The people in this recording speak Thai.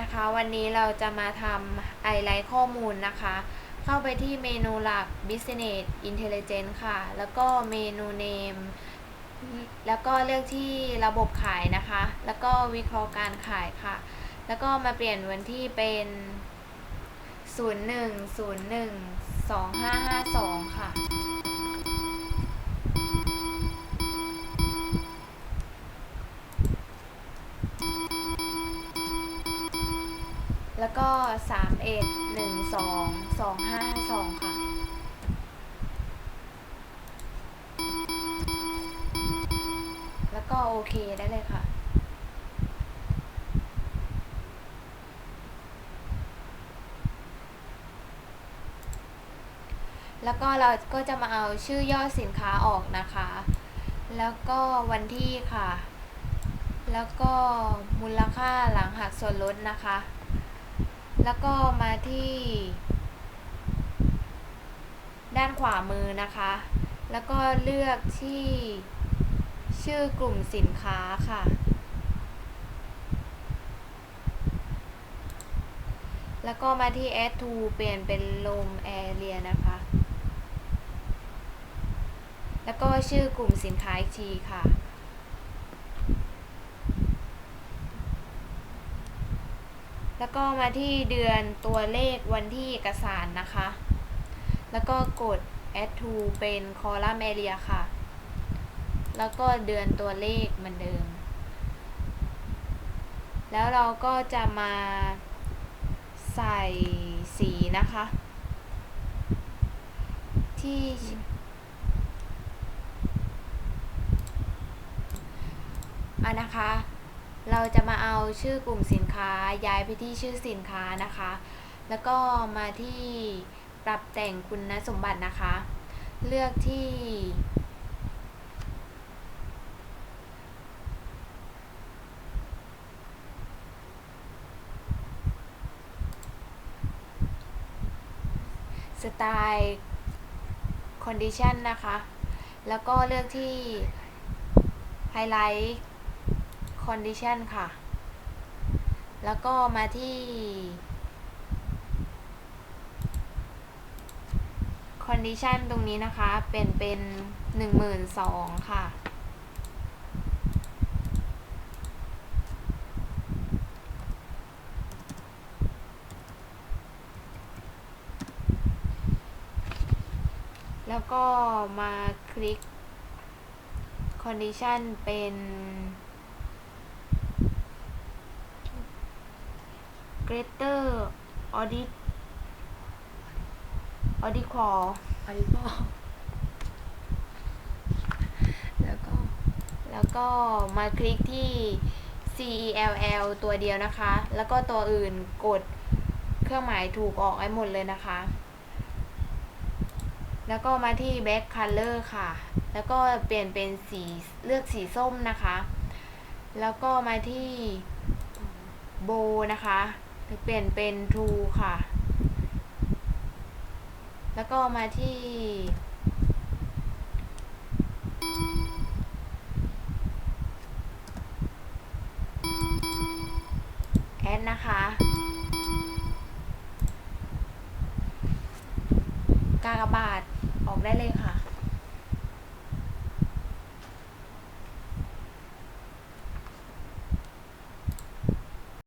นะคะวันนี้เราจะมาทำไอไลท์ข้อมูลนะคะ เข้าไปที่เมนูหลัก Business Intelligence ค่ะ แล้วก็เมนู Name แล้วก็เลือกที่ระบบขายนะคะ แล้วก็วิเคราะห์การขายค่ะ แล้วก็มาเปลี่ยนวันที่เป็น 01012552 ค่ะ แล้วก็สามเอ็ดหนึ่งสองสองห้าสองค่ะ แล้วก็โอเคได้เลยค่ะแล้วก็เราก็จะมาเอาชื่อย่อสินค้าออกนะคะ แล้วก็วันที่ค่ะ แล้วก็มูลค่าหลังหักส่วนลดนะคะ แล้วก็มาที่ ด้านขวามือนะคะ แล้วก็เลือกที่ชื่อกลุ่มสินค้าค่ะ แล้วก็มาที่ add to เปลี่ยนเป็น room area นะคะ แล้วก็ชื่อกลุ่มสินค้าอีกทีค่ะ แล้วก็มาที่เดือนตัวเลขวันที่เอกสารนะคะ แล้วก็กด add to เป็น column area ค่ะ แล้วก็เดือนตัวเลขเหมือนเดิม แล้วเราก็จะมาใส่สีนะคะ ที่อะนะคะ เราจะมาเอาชื่อกลุ่มสินค้าย้ายไปที่ชื่อสินค้านะคะ แล้วก็มาที่ปรับแต่งคุณสมบัตินะคะ เลือกที่ สไตล์ condition นะคะ แล้วก็เลือกที่ highlight condition ค่ะ แล้วก็มาที่ condition ตรงนี้นะคะ เป็นเป็นหนึ่งหมื่นสองค่ะแล้วก็มาคลิก condition เป็น greater audit audit call อันนี้ก็แล้วก็แล้วก็มาคลิกที่ CELL ตัวเดียวนะคะ แล้วก็ตัวอื่นกดเครื่องหมายถูกออกให้หมดเลยนะคะ แล้วก็มาที่ back color ค่ะ แล้วก็เปลี่ยนเป็นสีเลือกสีส้มนะคะ แล้วก็มาที่ bow นะคะ เปลี่ยนเป็น true ค่ะ แล้วก็มาที่แอดนะคะ กากบาทออกได้เลยค่ะ